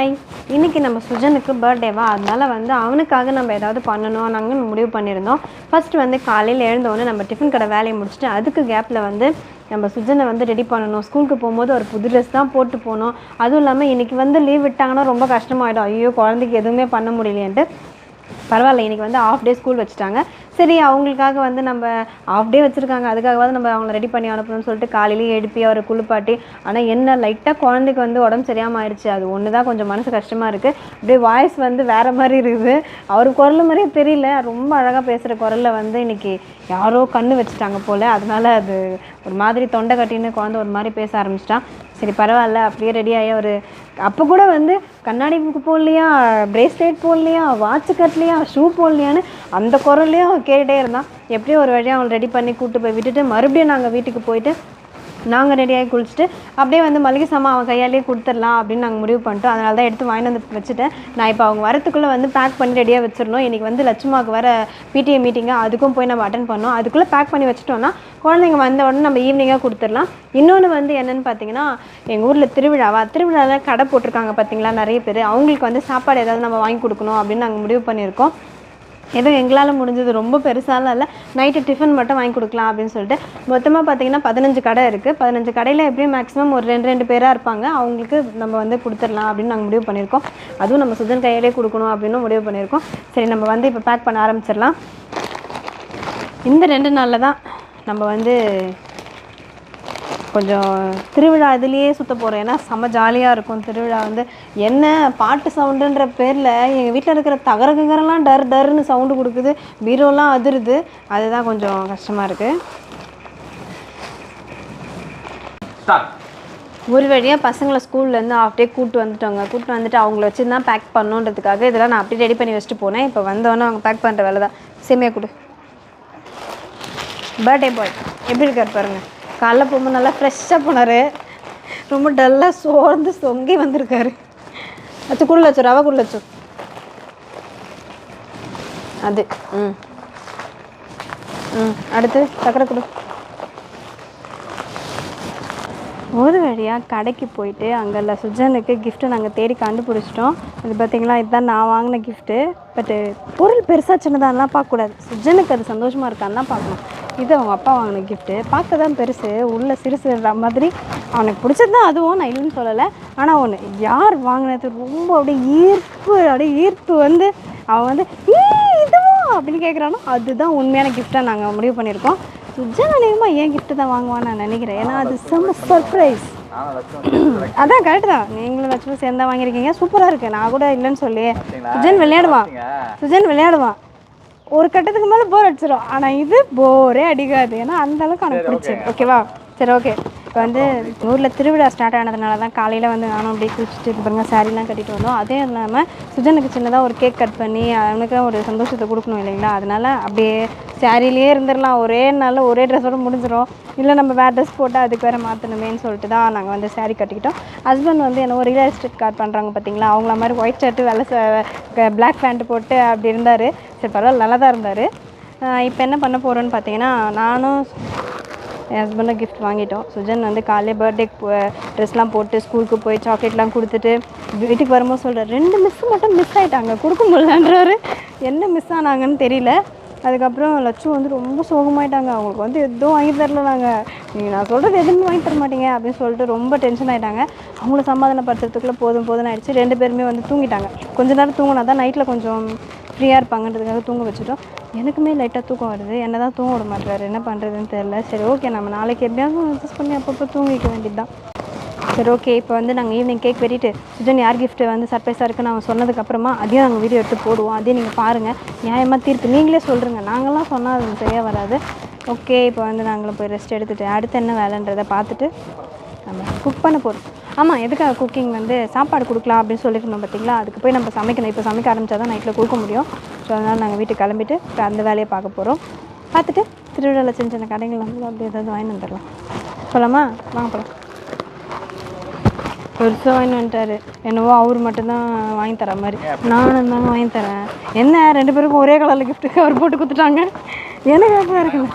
Hi இன்றைக்கி நம்ம சுஜனுக்கு பர்த்டேவா அதனால் வந்து அவனுக்காக நம்ம ஏதாவது பண்ணணும். நாங்கள் முடிவு பண்ணியிருந்தோம். ஃபர்ஸ்ட் வந்து காலையில் எழுந்தோடனே நம்ம டிஃபன் கடை வேலையை முடிச்சுட்டு அதுக்கு கேப்பில் வந்து நம்ம சுஜனை வந்து ரெடி பண்ணணும். ஸ்கூலுக்கு போகும்போது ஒரு புது ட்ரெஸ் தான் போட்டு போகணும். அதுவும் இல்லாமல் இன்றைக்கி வந்து லீவ் விட்டாங்கன்னா ரொம்ப கஷ்டமாயிடும். ஐயோ குழந்தைக்கு எதுவுமே பண்ண முடியலையேன்ட்டு. பரவாயில்ல இன்றைக்கி வந்து ஆஃப் டே ஸ்கூல் வச்சுட்டாங்க. சரி அவங்களுக்காக வந்து நம்ம ஆஃப் டே வச்சுருக்காங்க. அதுக்காகவாவது நம்ம அவங்கள ரெடி பண்ணி அனுப்பணும்னு சொல்லிட்டு காலையிலேயே எழுப்பி அவரை குளிப்பாட்டி ஆனால் என்ன லைட்டாக குழந்தைக்கு வந்து உடம்பு சரியாமல் ஆயிடுச்சு அது ஒன்று தான் கொஞ்சம் மனசு கஷ்டமாக இருக்குது அப்படியே வாய்ஸ் வந்து வேறு மாதிரி இருக்குது. அவர் குரல் மாதிரியே தெரியல. ரொம்ப அழகாக பேசுகிற குரலில் வந்து இன்றைக்கி யாரோ கண்ணு வச்சுட்டாங்க போல். அதனால அது ஒரு மாதிரி தொண்டை கட்டின்னு குழந்தை ஒரு மாதிரி பேச ஆரம்பிச்சிட்டான். சரி பரவாயில்ல. அப்படியே ரெடி ஆகி அவர் அப்போ கூட வந்து கண்ணாடி புக்கு போடலையா பிரேஸ்லெட் போடலையா வாட்ச் கட்டலையா ஷூ போடலையான்னு அந்த குரல்லையும் அவன் கேட்டுகிட்டே இருந்தான். எப்படியும் ஒரு வழியாக அவன் ரெடி பண்ணி கூப்பிட்டு போய் விட்டுட்டு மறுபடியும் நாங்கள் வீட்டுக்கு போயிட்டு நாங்கள் ரெடியாகி குளிச்சுட்டு அப்படியே வந்து மளிகை சாமான் அவன் கையாலேயே கொடுத்துடலாம் அப்படின்னு நாங்கள் முடிவு பண்ணிட்டோம். அதனால தான் எடுத்து வாங்கிட்டு வந்து வச்சுட்டேன். நான் இப்போ அவங்க வரத்துக்குள்ளே வந்து பேக் பண்ணி ரெடியாக வச்சிடணும். இன்றைக்கி வந்து லட்சுமாவுக்கு வர பிடிஏ மீட்டிங்கு அதுக்கும் போய் நம்ம அட்டன் பண்ணோம். அதுக்குள்ளே பேக் பண்ணி வச்சுட்டோன்னா குழந்தைங்க வந்த உடனே நம்ம ஈவினிங்காக கொடுத்துடலாம். இன்னொன்று வந்து என்னென்னு பார்த்தீங்கன்னா எங்கள் ஊரில் திருவிழாவா? திருவிழாவில் கடை போட்டிருக்காங்க பார்த்தீங்களா நிறைய பேர். அவங்களுக்கு வந்து சாப்பாடு ஏதாவது நம்ம வாங்கி கொடுக்கணும் அப்படின்னு நாங்கள் முடிவு பண்ணியிருக்கோம். ஏதோ எங்களால் முடிஞ்சது ரொம்ப பெருசாலாம் இல்லை. நைட்டு டிஃபன் மட்டும் வாங்கி கொடுக்கலாம் அப்படின்னு சொல்லிட்டு. மொத்தமாக பார்த்தீங்கன்னா பதினஞ்சு கடை இருக்குது பதினஞ்சு கடையில் எப்படியும் மேக்ஸிமம் ஒரு ரெண்டு ரெண்டு பேராக இருப்பாங்க. அவங்களுக்கு நம்ம வந்து கொடுத்துடலாம் அப்படின்னு நாங்கள் முடிவு பண்ணியிருக்கோம். அதுவும் நம்ம சுதன் கையிலே கொடுக்கணும் அப்படின்னு முடிவு பண்ணியிருக்கோம். சரி நம்ம வந்து இப்போ பேக் பண்ண ஆரம்பிச்சிடலாம். இந்த ரெண்டு நாளில் தான் நம்ம வந்து கொஞ்சம் திருவிழா இதுலேயே சுற்ற போகிறோம் ஏன்னா செம்ம ஜாலியாக இருக்கும் திருவிழா வந்து. என்ன பாட்டு சவுண்டுன்ற பேரில் எங்கள் வீட்டில் இருக்கிற தகர கிகரெல்லாம் டர் டர்னு சவுண்டு கொடுக்குது. பீரோலாம் அதிருது. அதுதான் கொஞ்சம் கஷ்டமாக இருக்குது ஒரு வழியாக பசங்களை ஸ்கூல்லேருந்து ஆஃப் டே கூப்பிட்டு வந்துட்டோங்க. கூப்பிட்டு வந்துட்டு அவங்கள வச்சு தான் பேக் பண்ணுன்றதுக்காக இதெல்லாம் நான் அப்படியே ரெடி பண்ணி வச்சுட்டு போனேன். இப்போ வந்தோன்னே அவங்க பேக் பண்ணுற வேலை தான் சேமியா கொடு. பர்த்டே பாய் எப்படி இருக்கார் பாருங்க. காலைல போகும்போது நல்லா ஃப்ரெஷ்ஷாக போனார். ரொம்ப டல்லாக சோர்ந்து சொங்கி வந்திருக்காரு. அச்சு குள்ள ரவை குள்ள அது ம். ம் அடுத்து சக்கரை கொடு ஒரு வழியாக கடைக்கு போயிட்டு அங்கே சுஜனுக்கு கிஃப்ட்டு நாங்கள் தேடி கண்டுபிடிச்சிட்டோம். அது பார்த்தீங்களா இதுதான் நான் வாங்கின கிஃப்ட்டு பட்டு பொருள் பெருசாக சின்னதாகலாம் பார்க்கக்கூடாது. சுஜனுக்கு அது சந்தோஷமாக இருக்கான்னு தான் பார்க்கணும். இது அவங்க அப்பா வாங்கின கிஃப்ட்டு பார்க்க தான் பெருசு. உள்ள சிறுசுன்ற மாதிரி. அவனுக்கு பிடிச்சது தான் அதுவும். நான் இல்லைன்னு சொல்லலை. ஆனால் ஒன்று யார் வாங்கினது? ரொம்ப அப்படியே ஈர்ப்பு அப்படியே ஈர்ப்பு வந்து அவன் வந்து "ஈ, இதுவா? அப்படின்னு கேட்குறானோ அதுதான் உண்மையான கிஃப்ட்டாக நாங்கள் முடிவு பண்ணியிருக்கோம். சுஜன் அநேகமாக ஏன் கிஃப்ட்டு தான் வாங்குவான்னு நான் நினைக்கிறேன். ஏன்னா அது செம்ம சர்ப்ரைஸ் அதான் கரெக்ட் தான். நீங்களும் லட்சுமி சேர்ந்தா வாங்கியிருக்கீங்க. சூப்பராக இருக்கு. நான் கூட இல்லைன்னு சொல்லி. சுஜன் விளையாடுவான். சுஜன் விளையாடுவான். ஒரு கட்டத்துக்கு மேலே போர் அடிச்சிடும் ஆனால் இது போரே அடிக்காது. ஏன்னா அந்த அளவுக்கு அவனுக்கு பிடிச்சது ஓகேவா சரி ஓகே இப்போ வந்து ஊரில் திருவிழா ஸ்டார்ட் ஆனதுனால தான் காலையில் வந்து நானும் அப்படியே குளிச்சுட்டு இது பாருங்க சாரீலாம் கட்டிட்டு வந்தோம். அதே இல்லாமல் சுஜனுக்கு சின்னதாக ஒரு கேக் கட் பண்ணி அவனுக்கு ஒரு சந்தோஷத்தை கொடுக்கணும் இல்லைங்களா? அதனால் அப்படியே சாரிலேயே இருந்துடலாம். ஒரே நாளில் ஒரே ட்ரெஸ்ஸோட முடிஞ்சிடும் இல்லை நம்ம வேறு ட்ரெஸ் போட்டால் அதுக்கு வேறு மாற்றணுமேன்னு சொல்லிட்டு தான் நாங்கள் வந்து saree கட்டிக்கிட்டோம். ஹஸ்பண்ட் வந்து என்ன ஒரு ரியல் எஸ்டேட் கார்ட் பண்ணுறாங்க பார்த்தீங்களா அவங்கள மாதிரி ஒயிட் ஷர்ட்டு வெள்ளை பிளாக் பேண்ட் போட்டு அப்படி இருந்தார். சரி பரவாயில்ல நல்லா தான் இருந்தார் இப்போ என்ன பண்ண போகிறோன்னு பார்த்தீங்கன்னா நானும் என் ஹஸ்பண்டும் கிஃப்ட் வாங்கிட்டோம். சுஜன் வந்து காலையில் பர்த்டே ட்ரெஸ்லாம் போட்டு ஸ்கூலுக்கு போய் சாக்லேட்லாம் கொடுத்துட்டு வீட்டுக்கு வரும்போது சொல்கிறார் ரெண்டு மிஸ் மட்டும் மிஸ் ஆகிட்டாங்க கொடுக்க முடியலன்றாரு. என்ன மிஸ் ஆனாங்கன்னு தெரியல. அதுக்கப்புறம் லட்சு வந்து ரொம்ப சோகமாயிட்டாங்க. அவங்களுக்கு வந்து எதுவும் வாங்கி தரல நாங்கள் நீங்கள் நான் சொல்கிறது எதுவுமே வாங்கி தர மாட்டீங்க அப்படின்னு சொல்லிட்டு ரொம்ப டென்ஷன் ஆகிட்டாங்க அவங்கள சமாதானப்படுத்துறதுக்குள்ளே போதும் போதும் ஆயிடுச்சு. ரெண்டு பேருமே வந்து தூங்கிட்டாங்க. கொஞ்ச நேரம் தூங்கினா தான் நைட்டில் கொஞ்சம் ஃப்ரீயாக இருப்பாங்கன்றதுக்காக தூங்க வச்சுட்டோம். எனக்குமே லைட்டாக தூக்கம் வருது. என்ன தான் தூங்க விட மாட்டாரு என்ன பண்ணுறதுன்னு தெரில சரி ஓகே நம்ம நாளைக்கு எப்படியாவது அட்ஜஸ்ட் பண்ணி அப்பப்போ தூங்கிக்க வேண்டியது தான் சரி ஓகே இப்போ வந்து நாங்கள் ஈவினிங் கேக் வெட்டிட்டு சுஜன் யார் கிஃப்ட் வந்து சர்ப்ரைஸாக இருக்குன்னு அவன் சொன்னதுக்கப்புறமா அதையும் நாங்கள் வீடியோ எடுத்து போடுவோம். அதையும் நீங்கள் பாருங்கள் நியாயமாக தீர்ப்பு. நீங்களே சொல்கிறீங்க நாங்களாம் சொன்னால் அது சரியாக வராது. ஓகே இப்போ வந்து நாங்களும் போய் ரெஸ்ட் எடுத்துகிட்டு அடுத்து என்ன வேலைன்றதை பார்த்துட்டு நம்ம குக் பண்ண போகிறோம் ஆமாம் எதுக்காக குக்கிங் வந்து சாப்பாடு கொடுக்கலாம் அப்படின்னு சொல்லியிருந்தோம் பார்த்தீங்களா அதுக்கு போய் நம்ம சமைக்கணும். இப்போ சமைக்க ஆரம்பித்தா தான் நைட்டில் கொடுக்க முடியும். ஸோ அதனால் நாங்கள் வீட்டுக்கு கிளம்பிட்டு இப்போ அந்த வேலையை பார்க்க போகிறோம் பார்த்துட்டு திருவிழாவில் சின்ன சின்ன கடைகள் வந்து அப்படி ஏதாவது வாங்கி வந்துடலாம். போகலாமா வாங்க போகலாம் பெருசாக வாங்கி வந்துட்டாரு. என்னவோ அவர் மட்டும்தான் வாங்கி தர மாதிரி. நானும் தாங்க வாங்கி தரேன். என்ன? ரெண்டு பேருக்கும் ஒரே கலரில் கிஃப்ட்டு கவர் போட்டு கொடுத்துட்டாங்க. எனக்கு ஹாப்பியாக இருக்குங்க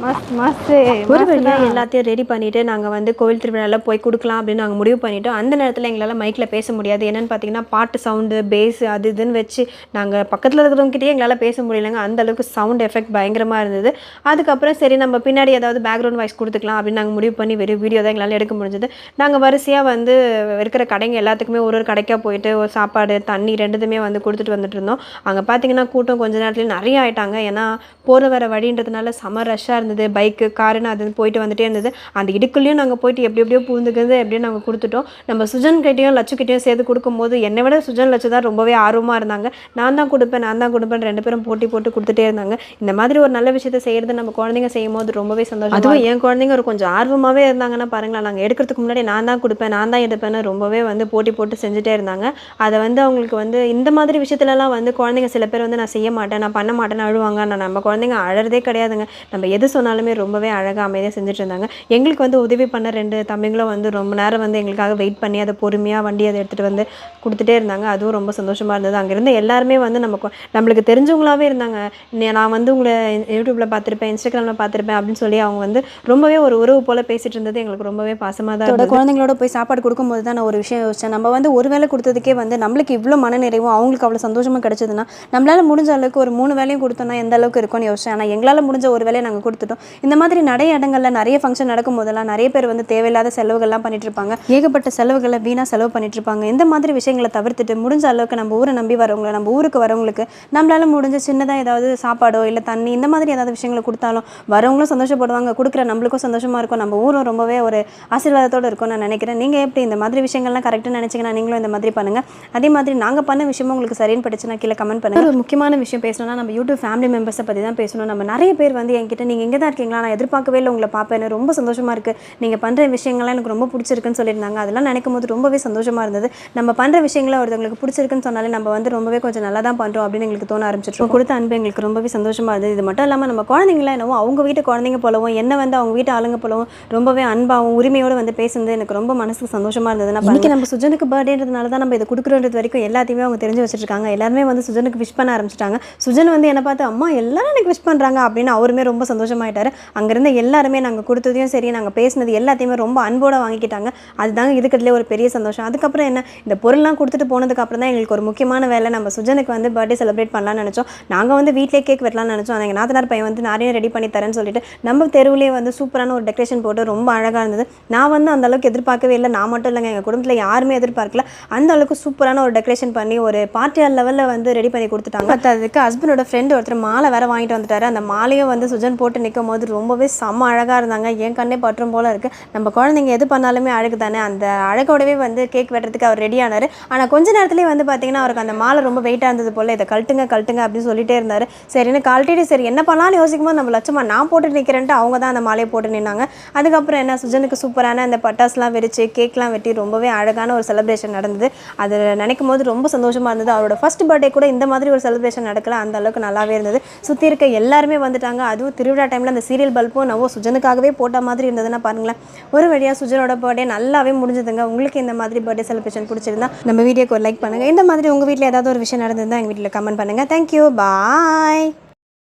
ஒரு வழியாக எல்லாத்தையும் ரெடி பண்ணிவிட்டு நாங்கள் வந்து கோவில் திருவிழாவில் போய் கொடுக்கலாம் அப்படின்னு நாங்கள் முடிவு பண்ணிட்டோம். அந்த நேரத்தில் எங்களால் மைக்கில் பேச முடியாது. என்னென்னு பார்த்தீங்கன்னா பாட்டு சவுண்டு பேஸ் அது இதுன்னு வச்சு நாங்கள் பக்கத்தில் இருக்கிறவங்ககிட்டயே எங்களால் பேச முடியலங்க. அந்த அளவுக்கு சவுண்ட் எஃபெக்ட் பயங்கரமாக இருந்தது. அதுக்கப்புறம் சரி நம்ம பின்னாடி ஏதாவது பேக்ரவுண்ட் வாய்ஸ் கொடுத்துக்கலாம் அப்படின்னு நாங்கள் முடிவு பண்ணி வெறும் வீடியோ தான் எங்களால் எடுக்க முடிஞ்சது. நாங்கள் வரிசையாக வந்து இருக்கிற கடைங்க எல்லாத்துக்குமே ஒரு ஒரு கடைக்காக போயிட்டு ஒரு சாப்பாடு தண்ணி ரெண்டுத்துமே வந்து கொடுத்துட்டு வந்துட்டு இருந்தோம். அங்கே பார்த்தீங்கன்னா கூட்டம் கொஞ்ச நேரத்துல நிறைய ஆயிட்டாங்க. ஏன்னா போகிற வர வழின்றதுனால செம ரஷ்ஷாக இருந்தது பைக்கு காருன்னு அது போயிட்டு வந்துட்டே இருந்தது. அந்த இடுக்குள்ளேயும் நாங்கள் போயிட்டு எப்படி எப்படியோ பூந்துக்கிறது எப்படியும் நாங்கள் கொடுத்துட்டோம். நம்ம சுஜன் கிட்டேயும் லட்சு கிட்டேயும் சேர்த்து கொடுக்கும்போது என்னை விட சுஜன் லட்சு தான் ரொம்பவே ஆர்வமாக இருந்தாங்க. நான் தான் கொடுப்பேன் நான் தான் கொடுப்பேன் ரெண்டு பேரும் போட்டி போட்டு கொடுத்துட்டே இருந்தாங்க. இந்த மாதிரி ஒரு நல்ல விஷயத்தை செய்கிறது நம்ம குழந்தைங்க செய்யும் போது ரொம்பவே சந்தோஷம் அதுவும் என் குழந்தைங்க ஒரு கொஞ்சம் ஆர்வமாகவே இருந்தாங்கன்னா பாருங்களேன் நாங்கள் எடுக்கிறதுக்கு முன்னாடி நான் தான் கொடுப்பேன் நான் தான் எடுப்பேன்னு ரொம்பவே வந்து போட்டி போட்டு செஞ்சுட்டே இருந்தாங்க. அதை வந்து அவங்களுக்கு வந்து இந்த மாதிரி விஷயத்துலலாம் வந்து குழந்தைங்க சில பேர் வந்து நான் செய்ய மாட்டேன் நான் பண்ண மாட்டேன்னு அழுவாங்க. ஆனால் நம்ம குழந்தைங்க அழறதே கிடையாதுங்க. நம்ம எது சொன்னாலுமே ரொம்பவே அழகாக அமைதியாக செஞ்சுட்டு இருந்தாங்க. எங்களுக்கு வந்து உதவி பண்ண ரெண்டு தம்பிங்களும் வந்து ரொம்ப நேரம் வந்து எங்களுக்காக வெயிட் பண்ணி அதை பொறுமையாக வண்டி அதை எடுத்துகிட்டு வந்து கொடுத்துட்டே இருந்தாங்க. அதுவும் ரொம்ப சந்தோஷமாக இருந்தது. அங்கே இருந்த எல்லாருமே வந்து நம்ம கொ- நம்மளுக்கு தெரிஞ்சவங்களாவே இருந்தாங்க. நான் வந்து உங்களை யூடியூப்பில் பார்த்துருப்பேன் இன்ஸ்டாகிராமில் பார்த்துருப்பேன் அப்படின்னு சொல்லி அவங்க வந்து ரொம்பவே ஒரு உறவு போல் பேசிட்டு இருந்தது. எங்களுக்கு ரொம்பவே பாசமாக தான் இருந்தது. குழந்தைங்களோட போய் சாப்பாடு கொடுக்கும்போது தான் நான் ஒரு விஷயம் யோசிச்சேன். நம்ம வந்து ஒரு வேளை கொடுத்ததுக்கே வந்து நம்மளுக்கு இவ்வளோ மனநிறைவும் அவங்களுக்கு அவ்வளோ சந்தோஷமாக கிடைச்சதுன்னா நம்மளால முடிஞ்ச அளவுக்கு ஒரு மூணு வேலையும் கொடுத்தோம்னா எந்த அளவுக்கு இருக்கும்னு யோசிச்சேன். ஆனால் எங்களால் முடிஞ்ச ஒரு வேலையை நாங்கள் கொடுத்துட்டோம் இந்த மாதிரி நிறைய இடங்கள்ல நிறைய ஃபங்க்ஷன் நடக்கும் போதெல்லாம் நிறைய பேர் வந்து தேவையில்லாத செலவுகள்லாம் பண்ணிட்டு இருப்பாங்க ஏகப்பட்ட செலவுகளை வீணாக செலவு பண்ணிட்டு இருப்பாங்க இந்த மாதிரி விஷயங்களை தவிர்த்துட்டு முடிஞ்ச அளவுக்கு நம்ம ஊரை நம்பி வரவங்களை நம்ம ஊருக்கு வரவங்களுக்கு நம்மளால முடிஞ்ச சின்னதாக ஏதாவது சாப்பாடோ இல்லை தண்ணி இந்த மாதிரி ஏதாவது விஷயங்களை கொடுத்தாலும் வரவங்களும் சந்தோஷப்படுவாங்க. கொடுக்குற நம்மளுக்கும் சந்தோஷமா இருக்கும். நம்ம ஊரும் ரொம்பவே ஒரு ஆசீர்வாதத்தோட இருக்கும் நான் நினைக்கிறேன். நீங்கள் எப்படி இந்த மாதிரி விஷயங்கள்லாம் கரெக்டாக நினச்சிங்கன்னா நீங்களும் இந்த மாதிரி பண்ணுங்க. அதே மாதிரி நாங்கள் பண்ண விஷயமும் உங்களுக்கு சரின்னு படிச்சுன்னா கீழே கமெண்ட் பண்ணுங்க. ஒரு முக்கியமான விஷயம் பேசணும்னா நம்ம யூடியூப் ஃபேமிலி மெம்பர்ஸை பற்றி தான் பேசணும். நம்ம நிறைய பேர் வந்து என்கிட்ட நீங்கள் எங்கே தான் இருக்கீங்களா? நான் எதிர்பார்க்கவே இல்லை உங்களை பார்ப்பேன் ரொம்ப சந்தோஷமா இருக்கு. நீங்கள் பண்ணுற விஷயங்கள்லாம் எனக்கு ரொம்ப பிடிச்சிருக்குன்னு சொல்லியிருந்தாங்க. அதெல்லாம் நினைக்கும் போது ரொம்பவே சந்தோஷமா இருந்தது. நம்ம பண்ணுற விஷயங்களை ஒருத்தவங்களுக்கு பிடிச்சிருக்குன்னு சொன்னாலே நம்ம வந்து ரொம்பவே கொஞ்சம் நல்லா தான் பண்ணுறோம் அப்படின்னு எங்களுக்கு தோண ஆரம்பிச்சிருக்கோம் கொடுத்த அன்பு எங்களுக்கு ரொம்பவே சந்தோஷமா இருந்தது. இது மட்டும் இல்லாமல் நம்ம குழந்தைங்கள என்னவோ அவங்க வீட்டு குழந்தைங்க போலவும் என்ன வந்து அவங்க வீட்டு ஆளுங்க போலவும் ரொம்பவே அன்பாகவும் உரிமையோடு வந்து பேசுனது எனக்கு ரொம்ப மனசுக்கு சந்தோஷமா இருந்தது. நான் இன்னைக்கு நம்ம சுஜனுக்கு பர்த்டேன்றதுனால தான் நம்ம இதை கொடுக்குறோன்றது வரைக்கும் எல்லாத்தையுமே அவங்க தெரிஞ்சு வச்சிருக்காங்க. எல்லாருமே வந்து சுஜனுக்கு விஷ் பண்ண ஆரம்பிச்சிட்டாங்க. சுஜன் வந்து என்னை பார்த்து அம்மா எல்லாரும் எனக்கு விஷ் பண்ணுறாங்க அப்படின்னு அவருமே ரொம்ப சந்தோஷமாயிட்டாரு அங்கேருந்து எல்லாருமே நாங்கள் கொடுத்ததையும் சரி நாங்கள் பேசினது எல்லாத்தையுமே ரொம்ப அன்போட வாங்கிக்கிட்டாங்க. அதுதாங்க இருக்கிறதுலே ஒரு பெரிய சந்தோஷம். அதுக்கப்புறம் என்ன? இந்த பொருள்லாம் கொடுத்துட்டு போனதுக்கு அப்புறம் தான் எங்களுக்கு ஒரு முக்கியமான வேலை. நம்ம சுஜனுக்கு வந்து பர்த்டே செலிப்ரேட் பண்ணலாம்னு நினச்சோம். நாங்கள் வந்து வீட்டிலே கேக் வெட்டலாம்னு நினச்சோம். ஆனால் எங்கள் நாத்தனார் பையன் வந்து நிறைய ரெடி பண்ணி தரேன்னு சொல்லிட்டு நம்ம தெருவுலேயே வந்து சூப்பரான ஒரு டெக்கரேஷன் போட்டு ரொம்ப அழகாக இருந்தது. நான் வந்து அந்த அளவுக்கு எதிர்பார்க்கவே இல்லை. நான் மட்டும் இல்லைங்க. எங்கள் குடும்பத்தில் யாருமே எதிர்பார்க்கல. அந்த அளவுக்கு சூப்பரான ஒரு டெக்கரேஷன் பண்ணி ஒரு பார்ட்டியார் லெவலில் வந்து ரெடி பண்ணி கொடுத்துட்டாங்க. அதுக்கு ஹஸ்பண்டோட ஃப்ரெண்டு ஒருத்தர் மாலை வேற வாங்கிட்டு வந்துட்டாரு. அந்த மாலையும் வந்து சுஜன் போட்டு நிற்கும் போது ரொம்பவே செம்ம அழகாக இருந்தாங்க. என் கண்ணே பற்றும் போல் இருக்குது நம்ம குழந்தைங்க எது பண்ணாலுமே அழகு தானே? அந்த அழகோடவே வந்து கேக் வெட்டுறதுக்கு அவர் ரெடி ஆனார். ஆனால் கொஞ்ச நேரத்துலேயே வந்து பார்த்தீங்கன்னா அவருக்கு அந்த மாலை ரொம்ப வெயிட்டாக இருந்தது போல் இதை கழட்டுங்க கழட்டுங்க அப்படின்னு சொல்லிட்டே இருந்தார். சரின்னு கழட்டிட்டு சரி என்ன பண்ணலாம்னு யோசிக்கும் போது நம்ம லட்சமாக நான் போட்டு நிற்கிறேன்ட்டு அவங்க தான் அந்த மாலையை போட்டு நின்னாங்க. அதுக்கப்புறம் என்ன சுஜனுக்கு சூப்பரான அந்த பட்டாஸ்லாம் வெடிச்சு கேக்லாம் வெட்டி ரொம்பவே அழகான ஒரு செலிப்ரேஷன் நடந்தது. அது நினைக்கும் போது ரொம்ப சந்தோஷமாக இருந்தது. அவரோட ஃபர்ஸ்ட் பர்த்டே கூட இந்த மாதிரி ஒரு செலிப்ரேஷன் நடக்கல. அந்த அளவுக்கு நல்லாவே இருந்தது. சுற்றி இருக்க எல்லாருமே வந்துட்டாங்க. அதுவும் திருவிழா டைமில் அந்த சீரியல் பல்பும் நவோ சுஜனுக்காகவே போட்ட மாதிரி இருந்ததுன்னா பாருங்களேன். ஒரு வழியாக சுஜனோட பர்த்டே நல்லாவே முடிஞ்சதுங்க. உங்களுக்கு இந்த மாதிரி பர்த்டே செலிப்ரேஷன் பிடிச்சிருந்தா நம்ம வீடியோக்கு ஒரு லைக் பண்ணுங்கள் இந்த மாதிரி உங்கள் வீட்டில் ஏதாவது ஒரு விஷயம் நடந்திருந்தால் எங்கள் வீட்டில் கமெண்ட் பண்ணுங்கள் தேங்க்யூ பாய்